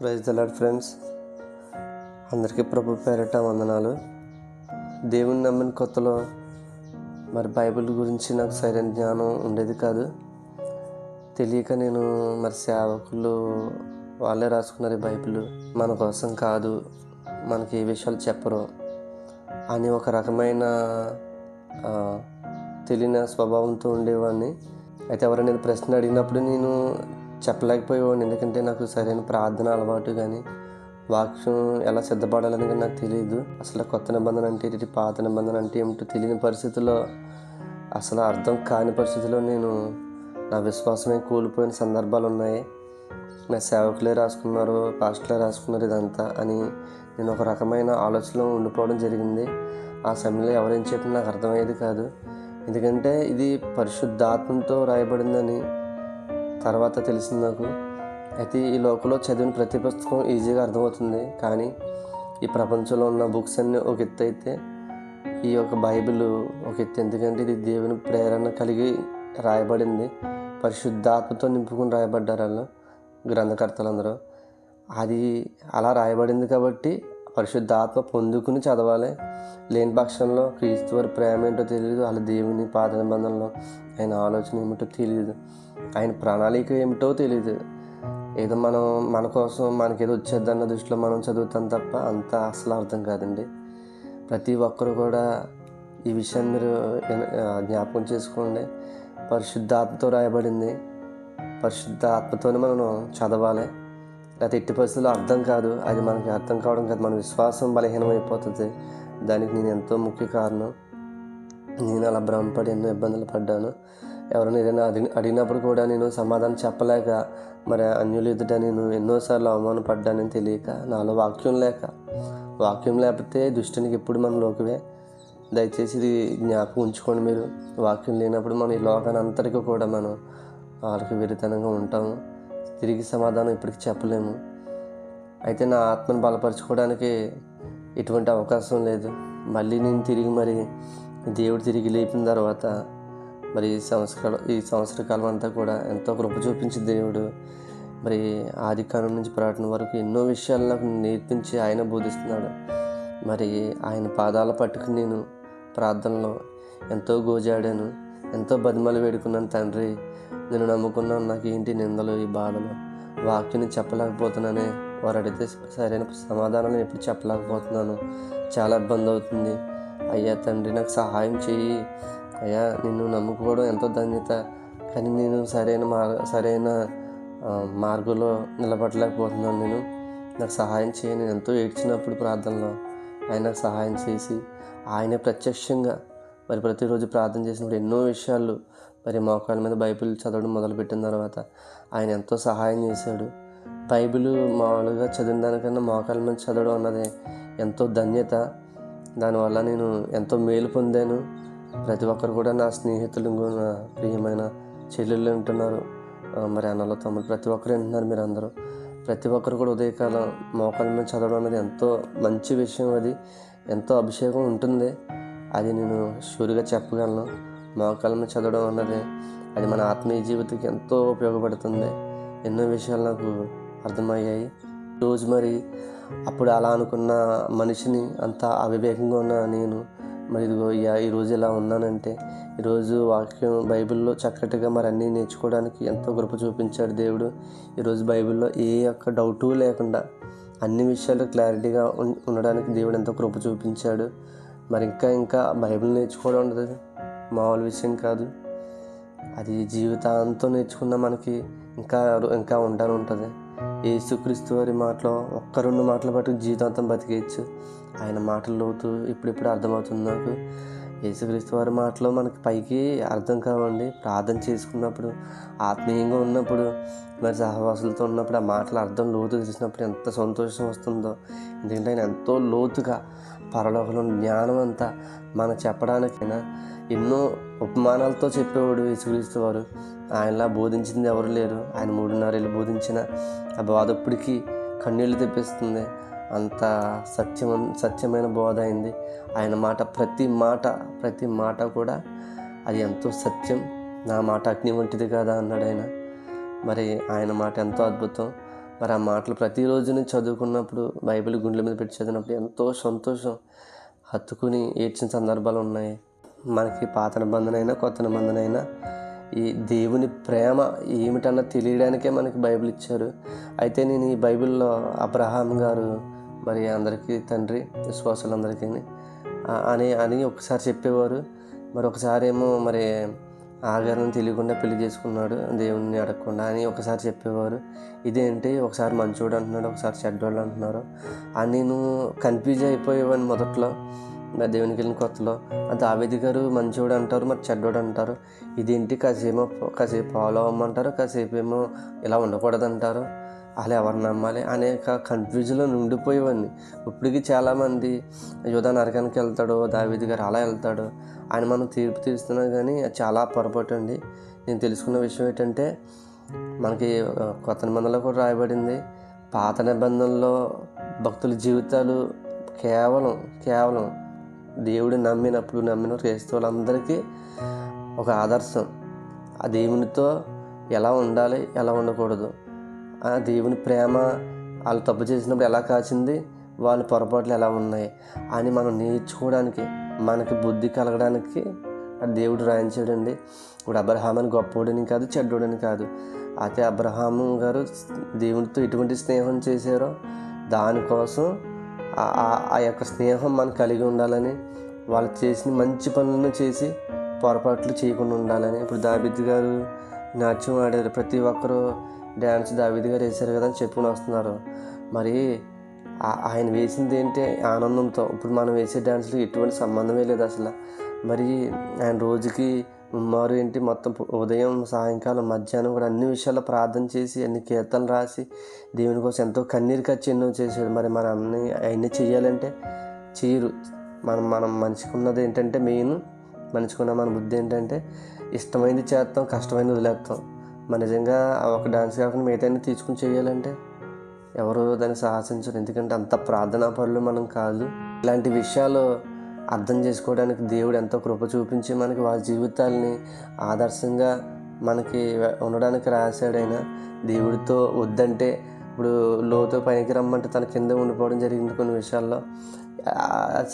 Praise the Lord friends అందరికీ ప్రభు పేరట వందనాలు. దేవుని నమ్మిన కొత్తలో మరి బైబిల్ గురించి నాకు సరైన జ్ఞానం ఉండేది కాదు. తెలియక నేను మరి సేవకులు వాళ్ళే రాసుకున్నారు ఈ బైబిల్. మన కోసం కాదు. మనకి ఏ విషయాలు చెప్పరు. అని ఒక రకమైన తెలియని స్వభావంతో ఉండేవాడిని. అయితే ఎవరైనా ప్రశ్న అడిగినప్పుడు నేను చెప్పలేకపోయేవాడిని. ఎందుకంటే నాకు సరైన ప్రార్థన అలవాటు కానీ వాక్యం ఎలా సిద్ధపడాలని కానీ నాకు తెలియదు అసలు కొత్త నిబంధన అంటే ఏంటి పాత నిబంధన అంటే ఏమిటో తెలియని పరిస్థితుల్లో అసలు అర్థం కాని పరిస్థితిలో నేను నా విశ్వాసమే కోల్పోయిన సందర్భాలు ఉన్నాయి. నా సేవకులే రాసుకున్నారు పాస్టర్లే రాసుకున్నారు ఇదంతా అని నేను ఒక రకమైన ఆలోచనలో ఉండిపోవడం జరిగింది. ఆ సమయంలో ఎవరేం చెప్పినా నాకు అర్థమయ్యేది కాదు. ఎందుకంటే ఇది పరిశుద్ధాత్మతో రాయబడిందని తర్వాత తెలిసింది నాకు. అయితే ఈ లోకంలో చదివిన ప్రతి పుస్తకం ఈజీగా అర్థమవుతుంది. కానీ ఈ ప్రపంచంలో ఉన్న బుక్స్ అన్నీ ఒక ఎత్తు అయితే ఈ యొక్క బైబిల్ ఒక ఎత్తు. ఎందుకంటే ఇది దేవుని ప్రేరణ కలిగి రాయబడింది. పరిశుద్ధాత్మతో నింపుకుని రాయబడ్డారు వాళ్ళు గ్రంథకర్తలందరూ. అది అలా రాయబడింది కాబట్టి పరిశుద్ధాత్మ పొందుకుని చదవాలి. లేని పక్షంలో క్రీస్తు వారి ప్రేమ ఏంటో తెలియదు వాళ్ళ దేవుని పాత నిబంధనలో ఆయన ఆలోచన ఏమిటో తెలియదు ఆయన ప్రణాళిక ఏమిటో తెలియదు ఏదో మనం మన కోసం మనకేదో వచ్చేద్దన్న దృష్టిలో మనం చదువుతాం తప్ప అంత అసలు అర్థం కాదండి. ప్రతి ఒక్కరు కూడా ఈ విషయాన్ని మీరు జ్ఞాపకం చేసుకోండి. పరిశుద్ధాత్మతో రాయబడింది. పరిశుద్ధ ఆత్మతోనే మనం చదవాలి. లేకపోతే ఎట్టి పరిస్థితుల్లో అర్థం కాదు. అది మనకి అర్థం కావడం కాదు. మన విశ్వాసం బలహీనమైపోతుంది. దానికి నేను ఎంతో ముఖ్య కారణం. నేను అలా భ్రమపడి ఎన్నో ఇబ్బందులు పడ్డాను. ఎవరైనా ఏదైనా అడిగి అడిగినప్పుడు కూడా నేను సమాధానం చెప్పలేక మరి అన్యులు ఎదుట నేను ఎన్నోసార్లు అవమానపడ్డానని తెలియక నాలో వాక్యం లేక వాక్యం లేకపోతే దుష్టునికి ఎప్పుడు మన లోకమే. దయచేసి ఇది జ్ఞాపకం ఉంచుకోండి మీరు. వాక్యం లేనప్పుడు మనం ఈ లోకాన్ని అంతటికీ కూడా మనం వాళ్ళకి విరితనంగా ఉంటాము. తిరిగి సమాధానం ఇప్పటికి చెప్పలేము. అయితే నా ఆత్మను బలపరచుకోవడానికి ఎటువంటి అవకాశం లేదు. మళ్ళీ నేను తిరిగి మరి దేవుడు తిరిగి లేపిన తర్వాత మరి ఈ సంవత్సరాలు ఈ సంవత్సర కాలం అంతా కూడా ఎంతో కృప చూపించి దేవుడు. మరి ఆది కాలం నుంచి ప్రకటన వరకు ఎన్నో విషయాలు నాకు నేర్పించి ఆయన బోధిస్తున్నాడు. మరి ఆయన పాదాల పట్టుకుని నేను ప్రార్థనలో ఎంతో గోజాడాను ఎంతో బతిమలు వేడుకున్నాను తండ్రి. నేను నమ్ముకున్నాను. నాకు ఏంటి నిందలు ఈ బాధలు? వాక్యం చెప్పలేకపోతున్నానే. వారు అడిగితే సరైన సమాధానం ఎప్పుడు చెప్పలేకపోతున్నాను. చాలా ఇబ్బంది అవుతుంది. అయ్యా తండ్రి నాకు సహాయం చేయి అయ్యా నిన్ను నమ్ముకోవడం ఎంతో ధన్యత. కానీ నేను సరైన మార్ సరైన మార్గంలో నిలబడలేకపోతున్నాను నేను. నాకు సహాయం చేయి నేను ఎంతో ఏడ్చినప్పుడు ప్రార్థనలో ఆయన నాకు సహాయం చేసి ఆయనే ప్రత్యక్షంగా మరి ప్రతిరోజు ప్రార్థన చేసినప్పుడు ఎన్నో విషయాలు మరి మోకాల మీద బైబిల్ చదవడం మొదలుపెట్టిన తర్వాత ఆయన ఎంతో సహాయం చేశాడు. బైబిల్ మామూలుగా చదివిన దానికన్నా మోకాల మీద చదవడం అన్నది ఎంతో ధన్యత. దానివల్ల నేను ఎంతో మేలు పొందాను. ప్రతి ఒక్కరు కూడా నా స్నేహితులు ఇంకో నా ప్రియమైన చెల్లెళ్ళు వింటున్నారు మరి అన్నలో తమ్ముడు ప్రతి ఒక్కరు వింటున్నారు మీరు అందరూ. ప్రతి ఒక్కరు కూడా ఉదయకాలం మోకాల మీద చదవడం అనేది ఎంతో మంచి విషయం అది. ఎంతో అభిషేకం ఉంటుంది. అది నేను షూర్గా చెప్పగలను. మోకాళ్ళ చదవడం అన్నది అది మన ఆత్మీయ జీవితానికి ఎంతో ఉపయోగపడుతుంది. ఎన్నో విషయాలు నాకు అర్థమయ్యాయి. రోజు మరి అప్పుడు అలా అనుకున్న మనిషిని అంత అవివేకంగా ఉన్న నేను మరి ఇదిగో ఈరోజు ఇలా ఉన్నానంటే ఈరోజు వాక్యం బైబిల్లో చక్కటిగా మరి అన్నీ నేర్చుకోవడానికి ఎంతో కృప చూపించాడు దేవుడు. ఈరోజు బైబిల్లో ఏ ఒక్క డౌటు లేకుండా అన్ని విషయాలు క్లారిటీగా ఉండడానికి దేవుడు ఎంతో కృప చూపించాడు. మరి ఇంకా ఇంకా బైబిల్ నేర్చుకోవడం ఉండదు. మామూలు విషయం కాదు. అది జీవితాంతం నేర్చుకున్న మనకి ఇంకా ఇంకా ఉండాలని ఉంటుంది. ఏసుక్రీస్తు వారి మాటలో ఒక్క రెండు మాటలు బట్టి జీవితాంతం బతికేయచ్చు. ఆయన మాటలు లోతు ఇప్పుడిప్పుడు అర్థమవుతుంది నాకు. యేసుక్రీస్తు వారి మాటలో మనకి పైకి అర్థం కావండి. ప్రార్థన చేసుకున్నప్పుడు ఆత్మీయంగా ఉన్నప్పుడు మరి సహవాసులతో ఉన్నప్పుడు ఆ మాటల అర్థం లోతు తెలిసినప్పుడు ఎంత సంతోషం వస్తుందో. ఎందుకంటే ఆయన ఎంతో లోతుగా పరలోకంలో జ్ఞానం అంతా మనం చెప్పడానికైనా ఎన్నో ఉపమానాలతో చెప్పేవాడు యేసుక్రీస్తు వారు. ఆయనలా బోధించింది ఎవరు లేరు. ఆయన మూడున్నరేళ్ళు బోధించిన ఆ బాధప్పటికీ కన్నీళ్ళు తెప్పిస్తుంది. అంత సత్యం సత్యమైన బోధ అయింది. ఆయన మాట ప్రతి మాట ప్రతి మాట కూడా అది ఎంతో సత్యం. నా మాట అగ్ని వంటిది కదా అన్నాడు ఆయన. మరి ఆయన మాట ఎంతో అద్భుతం. మరి ఆ మాటలు ప్రతిరోజుని చదువుకున్నప్పుడు బైబిల్ గుండెల మీద పెట్టి చదివినప్పుడు ఎంతో సంతోషం. హత్తుకుని ఏడ్చిన సందర్భాలు ఉన్నాయి. మనకి పాత నిబంధనైనా కొత్త నిబంధనైనా ఈ దేవుని ప్రేమ ఏమిటన్నా తెలియడానికే మనకి బైబిల్ ఇచ్చారు. అయితే నేను ఈ బైబిల్లో అబ్రహాం గారు మరి అందరికీ తండ్రి విశ్వాసులందరికీ అని. అని ఒకసారి చెప్పేవారు. మరి ఒకసారి ఏమో మరి ఆగారని తెలియకుండా పెళ్ళి చేసుకున్నాడు దేవుణ్ణి అడగకుండా అని ఒకసారి చెప్పేవారు. ఇదేంటి? ఒకసారి మంచోడు అంటున్నాడు ఒకసారి చెడ్డోళ్ళు అంటున్నారు. అని నేను కన్ఫ్యూజ్ అయిపోయేవాడిని మొదట్లో. మరి దేవునికి వెళ్ళిన కొత్తలో దావేది గారు మంచోడు అంటారు మరి చెడ్డోడు అంటారు. ఇదేంటి? కాసేమో కాసేపు ఫాలో అవ్వమంటారు కాసేపు ఏమో ఇలా ఉండకూడదంటారు. అలా ఎవరు నమ్మాలి అనేక కన్ఫ్యూజన్లో ఉండిపోయేవాడిని. ఇప్పటికీ చాలామంది యోధా నరకానికి వెళ్తాడు దావేది గారు అలా వెళ్తాడు ఆయన మనం తీర్పు తీరుస్తున్నా కానీ అది చాలా పొరపాటు అండి. నేను తెలుసుకున్న విషయం ఏంటంటే మనకి కొత్త నిబంధనలో కూడా రాయబడింది పాత నిబంధనలో భక్తుల జీవితాలు కేవలం కేవలం దేవుడు నమ్మినప్పుడు నమ్మిన క్రైస్తవులందరికీ ఒక ఆదర్శం. ఆ దేవునితో ఎలా ఉండాలి ఎలా ఉండకూడదు? ఆ దేవుని ప్రేమ వాళ్ళు తప్పు చేసినప్పుడు ఎలా కాచింది? వాళ్ళ పొరపాట్లు ఎలా ఉన్నాయి? అని మనం నేర్చుకోవడానికి మనకి బుద్ధి కలగడానికి ఆ దేవుడు రాయించాడండి. ఇప్పుడు అబ్రహామని గొప్పోడని కాదు చెడ్డోడని కాదు. అయితే అబ్రహాము గారు దేవునితో ఎటువంటి స్నేహం చేశారో దానికోసం ఆ- యొక్క స్నేహం మనం కలిగి ఉండాలని వాళ్ళు చేసిన మంచి పనులను చేసి పొరపాట్లు చేయకుండా ఉండాలని. ఇప్పుడు దాబిద్ గారు నాట్యం ఆడారు. ప్రతి ఒక్కరూ డ్యాన్స్ దావిద్ గారు వేశారు కదా అని చెప్పుకుని వస్తున్నారు. మరి ఆయన వేసింది ఏంటి? ఆనందంతో. ఇప్పుడు మనం వేసే డ్యాన్స్లో ఎటువంటి సంబంధమే లేదు అసలు. మరి ఆయన రోజుకి మారు ఏంటి? మొత్తం ఉదయం సాయంకాలం మధ్యాహ్నం కూడా అన్ని విషయాల్లో ప్రార్థన చేసి అన్ని కీర్తనలు రాసి దేవుని కోసం ఎంతో కన్నీరు ఖర్చు ఎన్నో చేశాడు. మరి మన అన్ని అవన్నీ చేయాలంటే చేయరు. మనం మనం మనిషికున్నది ఏంటంటే మెయిన్ మనిషికున్న మన బుద్ధి ఏంటంటే ఇష్టమైంది చేస్తాం కష్టమైనది వదిలేస్తాం. మన నిజంగా ఒక డాన్స్ కాకుండా మిగతా తీసుకుని చేయాలంటే ఎవరు దాన్ని సాహసించరు. ఎందుకంటే అంత ప్రార్థనా పనులు మనం కాదు. ఇలాంటి విషయాలు అర్థం చేసుకోవడానికి దేవుడు ఎంతో కృప చూపించి మనకి వాళ్ళ జీవితాల్ని ఆదర్శంగా మనకి ఉండడానికి రాశాడైనా దేవుడితో వద్దంటే ఇప్పుడు లోతు పైకి రమ్మంటే తన కింద ఉండిపోవడం జరిగింది కొన్ని విషయాల్లో.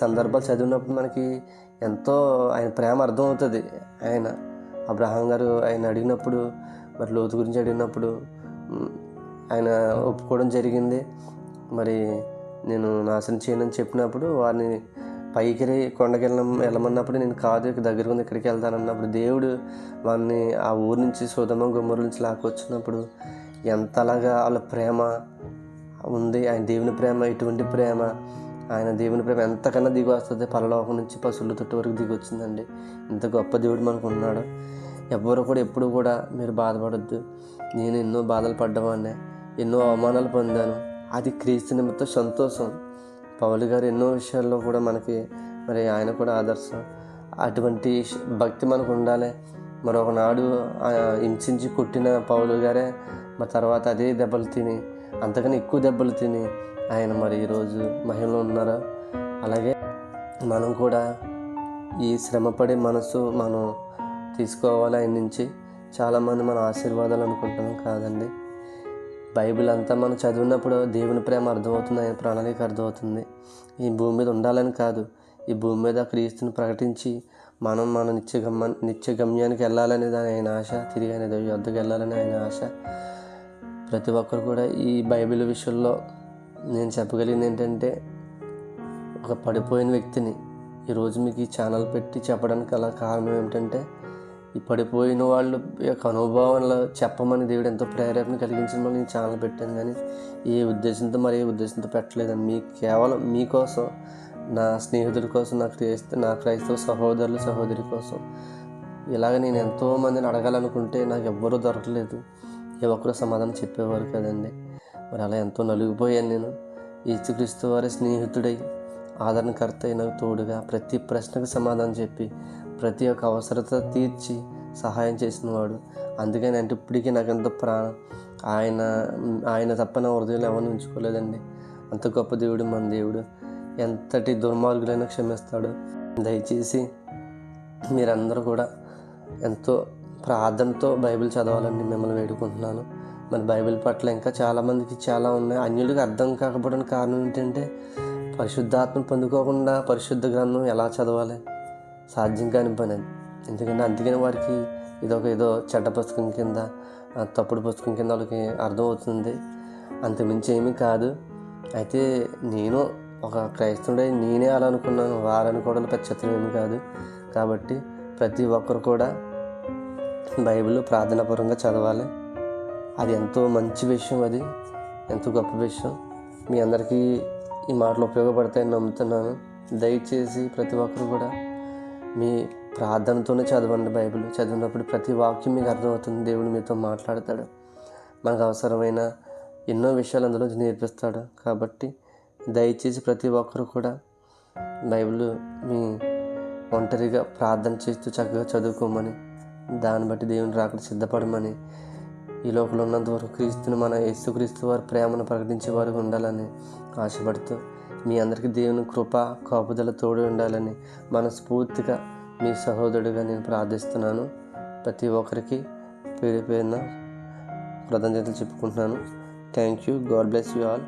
సందర్భాలు చదివినప్పుడు మనకి ఎంతో ఆయన ప్రేమ అర్థమవుతుంది. ఆయన అబ్రహాం గారు ఆయన అడిగినప్పుడు మరి లోతు గురించి అడిగినప్పుడు ఆయన ఒప్పుకోవడం జరిగింది. మరి నేను నాశనం చేయనని చెప్పినప్పుడు వారిని పైకి రే- కొండకి వెళ్ళమన్నప్పుడు నేను కాదు ఇక్కడ దగ్గర ఉంది ఇక్కడికి వెళ్తానన్నప్పుడు దేవుడు వారిని ఆ ఊరు నుంచి సుధమ గుమ్మరు నుంచి లాక్కొచ్చినప్పుడు ఎంతలాగా వాళ్ళ ప్రేమ ఉంది. ఆయన దేవుని ప్రేమ ఇటువంటి ప్రేమ. ఆయన దేవుని ప్రేమ ఎంతకన్నా దిగి వస్తుంది. పరలోకం నుంచి పశువుల తొట్టు వరకు దిగి వచ్చిందండి ఇంత గొప్ప దేవుడు మనకు ఉన్నాడు. ఎవ్వరు కూడా ఎప్పుడు కూడా మీరు బాధపడొద్దు. నేను ఎన్నో బాధలు పడ్డవాడినే ఎన్నో అవమానాలు పొందాను. అది క్రీస్తు నిమిత్తం సంతోషం. పౌలు గారు ఎన్నో విషయాల్లో కూడా మనకి మరి ఆయన కూడా ఆదర్శం. అటువంటి భక్తి మనకు ఉండాలి. మరి ఒకనాడు హింసించి కొట్టిన పౌలు గారే మరి తర్వాత అదే దెబ్బలు తిని అంతకన్నా ఎక్కువ దెబ్బలు తిని ఆయన మరి ఈరోజు మహిమలో ఉన్నారు? అలాగే మనం కూడా ఈ శ్రమపడే మనసు మనం తీసుకోవాలి ఆయన నుంచి? చాలామంది మన ఆశీర్వాదాలు అనుకుంటాం కాదండి. బైబిల్ అంతా మనం చదివినప్పుడు దేవుని ప్రేమ అర్థమవుతుంది ఆయన ప్రణాళిక అర్థమవుతుంది. ఈ భూమి మీద ఉండాలని కాదు. ఈ భూమి మీద క్రీస్తుని ప్రకటించి మనం మన నిత్య గమ్య నిత్య గమ్యానికి వెళ్ళాలనేది ఆయన ఆశ తిరిగి ఆయన యొద్దకు వెళ్ళాలని ఆయన ఆశ. ప్రతి ఒక్కరు కూడా ఈ బైబిల్ విషయంలో నేను చెప్పగలిగింది ఏంటంటే ఒక పడిపోయిన వ్యక్తిని ఈరోజు మీకు ఈ ఛానల్ పెట్టి చెప్పడానికి అలా కారణం ఏమిటంటే ఈ పడిపోయిన వాళ్ళు యొక్క అనుభవాలు చెప్పమని దేవుడు ఎంతో ప్రేరేపణ కలిగించిన మనం నేను ఛానల్ పెట్టాను. కానీ ఏ ఉద్దేశంతో మరి ఏ ఉద్దేశంతో పెట్టలేదని మీ కేవలం మీకోసం నా స్నేహితుడి కోసం నా క్రైస్త నా క్రైస్తవ సహోదరుల సహోదరి కోసం ఇలాగ నేను ఎంతో మందిని అడగాలనుకుంటే నాకు ఎవ్వరూ దొరకలేదు. ఏ ఒక్కరు సమాధానం చెప్పేవారు కదండి. మరి అలా ఎంతో నలిగిపోయాను నేను. ఈచుక్రీస్తు వారి స్నేహితుడై ఆదరణకర్త అయిన తోడుగా ప్రతి ప్రశ్నకు సమాధానం చెప్పి ప్రతి ఒక్క అవసరత తీర్చి సహాయం చేసినవాడు అందుకని అంటే ఇప్పటికీ నాకు ఎంతో ప్రా ఆయన ఆయన తప్ప నా హృదయంలో ఎవరిని ఉంచుకోలేదండి. అంత గొప్ప దేవుడు మన దేవుడు. ఎంతటి దుర్మార్గులైనా క్షమిస్తాడు. దయచేసి మీరందరూ కూడా ఎంతో ప్రార్థనతో బైబిల్ చదవాలని మిమ్మల్ని వేడుకుంటున్నాను. మరి బైబిల్ పట్ల ఇంకా చాలామందికి చాలా ఉన్నాయి. అన్యులకు అర్థం కాకపోవడానికి కారణం ఏంటంటే పరిశుద్ధాత్మ పొందుకోకుండా పరిశుద్ధ గ్రంథం ఎలా చదవాలి? సాధ్యం కాని పని అది. ఎందుకంటే అందుకని వారికి ఇదొక ఏదో చెడ్డ పుస్తకం కింద తప్పుడు పుస్తకం కింద వాళ్ళకి అర్థమవుతుంది. అంతమించి ఏమీ కాదు. అయితే నేను ఒక క్రైస్తవుడై నేనే అలా అనుకున్నాను. వారనుకోవడం పెద్ద ఏమి కాదు. కాబట్టి ప్రతి ఒక్కరు కూడా బైబిల్ ప్రార్థనాపరంగా చదవాలి. అది ఎంతో మంచి విషయం అది. ఎంతో గొప్ప విషయం. మీ అందరికీ ఈ మాటలు ఉపయోగపడతాయని నమ్ముతున్నాను. దయచేసి ప్రతి ఒక్కరు కూడా మీ ప్రార్థనతోనే చదవండి బైబిల్. చదివినప్పుడు ప్రతి వాక్యం మీకు అర్థమవుతుంది. దేవుడు మీతో మాట్లాడతాడు. మనకు అవసరమైన ఎన్నో విషయాలు అందులో నేర్పిస్తాడు. కాబట్టి దయచేసి ప్రతి ఒక్కరు కూడా బైబిల్ మీ ఒంటరిగా ప్రార్థన చేస్తూ చక్కగా చదువుకోమని దాన్ని బట్టి దేవుని రాకడ సిద్ధపడమని ఈ లోపల ఉన్నంత వరకు క్రీస్తుని మన యేసుక్రీస్తు వారి ప్రేమను ప్రకటించే వారు ఉండాలని ఆశపడుతూ మీ అందరికీ దేవుని కృప కాపుదల తోడు ఉండాలని మనస్ఫూర్తిగా మీ సహోదరుడిగా నేను ప్రార్థిస్తున్నాను. ప్రతి ఒక్కరికి పేరు పేరున కృతజ్ఞతలు చెప్పుకుంటున్నాను. Thank you God bless you all